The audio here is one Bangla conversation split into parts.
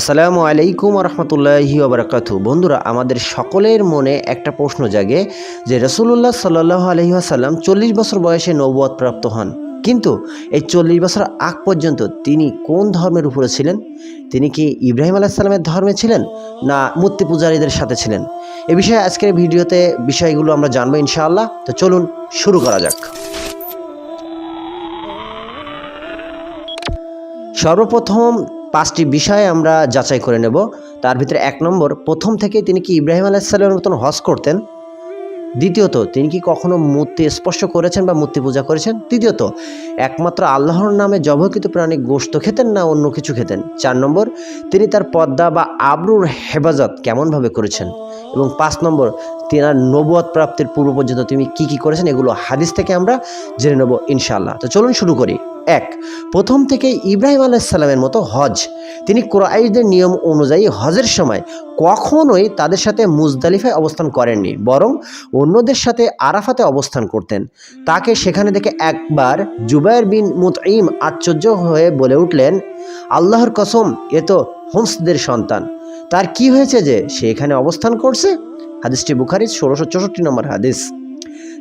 আসসালামু আলাইকুম রহমতুল্লাহি ওবরাকাতু বন্ধুরা, আমাদের সকলের মনে একটা প্রশ্ন জাগে যে রসুল্লাহ সাল্লাহ আলহিহাসাল্লাম চল্লিশ বছর বয়সে নৌবত প্রাপ্ত হন। কিন্তু এই চল্লিশ বছর আগ পর্যন্ত তিনি কোন ধর্মের উপরে ছিলেন? তিনি কি ইব্রাহিম আলাইসাল্লামের ধর্মে ছিলেন না মূর্তি পূজারীদের সাথে ছিলেন? এ বিষয়ে আজকের ভিডিওতে বিষয়গুলো আমরা জানব ইনশাআল্লাহ। তো চলুন শুরু করা যাক। সর্বপ্রথম পাঁচটি বিষয় আমরা যাচাই করে নেব। তার ভিতরে এক নম্বর, প্রথম থেকে তিনি কি ইব্রাহিম আলাইসাল্লামের মতন হজ করতেন? দ্বিতীয়ত, তিনি কি কখনো মূর্তি স্পর্শ করেছেন বা মূর্তি পূজা করেছেন? তৃতীয়ত, একমাত্র আল্লাহর নামে জবকৃত প্রাণী গোশত খেতেন না অন্য কিছু খেতেন? চার নম্বর, তিনি তার পদ্মা বা আবরুর হেফাজত কেমনভাবে করেছেন? এবং পাঁচ নম্বর, তেনার নবুয়াত প্রাপ্তির পূর্ব পর্যন্ত তিনি কি কি করেছেন? এগুলো হাদিস থেকে আমরা জেনে নেব ইনশাআল্লাহ। তো চলুন শুরু করি। এক। প্রথম থেকে ইব্রাহিম আলাইসাল্লামের মতো হজ। তিনি কোরআদের নিয়ম অনুযায়ী হজের সময় কখনোই তাদের সাথে মুজদালিফায় অবস্থান করেননি, বরং অন্যদের সাথে আরাফাতে অবস্থান করতেন। তাকে সেখানে দেখে একবার জুবাইর বিন মুতঈম আশ্চর্য হয়ে বলে উঠলেন, আল্লাহর কসম, এ তো হোমসদের সন্তান। তার কি হয়েছে যে সে এখানে অবস্থান করছে? হাদিসটি বুখারির ষোলোশো চৌষট্টি নম্বর হাদিস।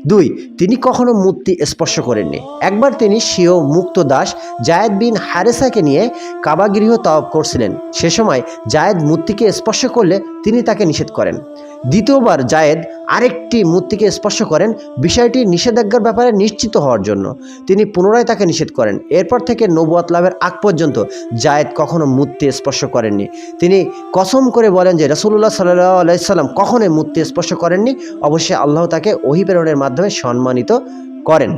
দুই, তিনি কখনো মূর্তি স্পর্শ করেননি। একবার তিনি স্বীয় মুক্ত দাস জায়েদ বিন হারেসাকে নিয়ে কাবাগৃহ তওয়াব করছিলেন। সে সময় জায়েদ মূর্তিকে স্পর্শ করলে তিনি তাকে নিষেধ করেন। দ্বিতীয়বার জায়েদ আরেকটি মূর্তিকে স্পর্শ করেন। বিষয়টি নিষেধাজ্ঞার ব্যাপারে নিশ্চিত হওয়ার জন্য। তিনি পুনরায় তাকে নিষেধ করেন। এরপর থেকে নবুয়াত লাভের আগ পর্যন্ত জায়েদ কখনো মূর্তি স্পর্শ করেননি। তিনি কসম করে বলেন যে রসুল্লাহ সাল্লাহ আলাইসাল্লাম কখনোই মূর্তি স্পর্শ করেননি। অবশ্যই আল্লাহ তাকে অহিপ্রেরণের মাধ্যমে সম্মানিত করেন।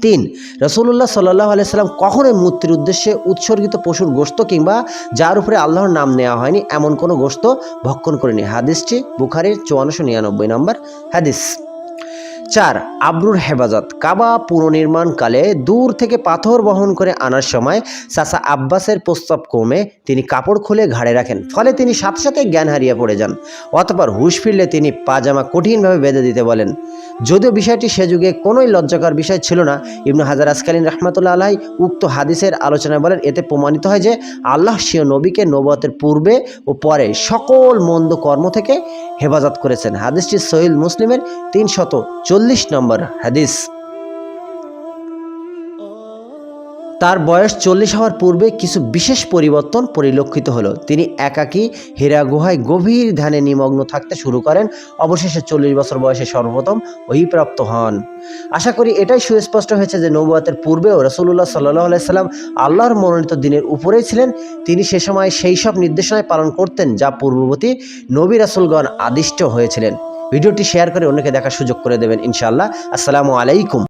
তিন রসুল্লাহ সাল্লাহ আলাইসাল্লাম কখনোই মূর্তির উদ্দেশ্যে উৎসর্গিত পশুর গোস্ত কিংবা যার উপরে আল্লাহর নাম নেওয়া হয়নি এমন কোনো গোস্ত ভক্ষণ করেনি। হাদিসটি বুখারির চুয়ান্নশো নিরানব্বই নম্বর হাদিস। চার, আবরুর হেফাজত। কাবা পুনর্নির্মাণকালে দূর থেকে পাথর বহন করে আনার সময় চাচা আব্বাসের প্রস্তাব কমে তিনি কাপড় খুলে ঘাড়ে রাখেন, ফলে তিনি সাথে সাথে জ্ঞান হারিয়ে পড়ে যান। অতপর হুশ ফিরলে তিনি পাজামা কঠিনভাবে বেঁধে দিতে বলেন। যদিও বিষয়টি সে যুগে কোনোই লজ্জাকর বিষয় ছিল না, ইবনু হাজার আসকালীন রহমতুল্লা আলাহি উক্ত হাদিসের আলোচনায় বলেন, এতে প্রমাণিত হয় যে আল্লাহ সিও নবীকে নবতের পূর্বে ও পরে সকল মন্দ কর্ম থেকে হেফাজত করেছেন। হাদিসটি সহিল মুসলিমের তিনশত চল্লিশ নম্বর হাদিস। তার বয়স চল্লিশ হওয়ার পূর্বে কিছু বিশেষ পরিবর্তন পরিলক্ষিত হলো। তিনি একাকী হীরা গুহায় গভীর ধ্যানে নিমগ্ন থাকতে শুরু করেন। অবশেষে চল্লিশ বছর বয়সে সর্বপ্রথম অহিপ্রাপ্ত হন। আশা করি এটাই সুস্পষ্ট হয়েছে যে নবুয়াতের পূর্বেও রসুল্লাহ সাল্লাহ আলাইসাল্লাম আল্লাহর মনোনীত দিনের উপরেই ছিলেন। তিনি সে সময় সেই সব নির্দেশনায় পালন করতেন যা পূর্ববর্তী নবী রাসুলগণ আদিষ্ট হয়েছিলেন। ভিডিওটি শেয়ার করে অন্যকে দেখার সুযোগ করে দেবেন ইনশাআল্লাহ। আসসালামু আলাইকুম।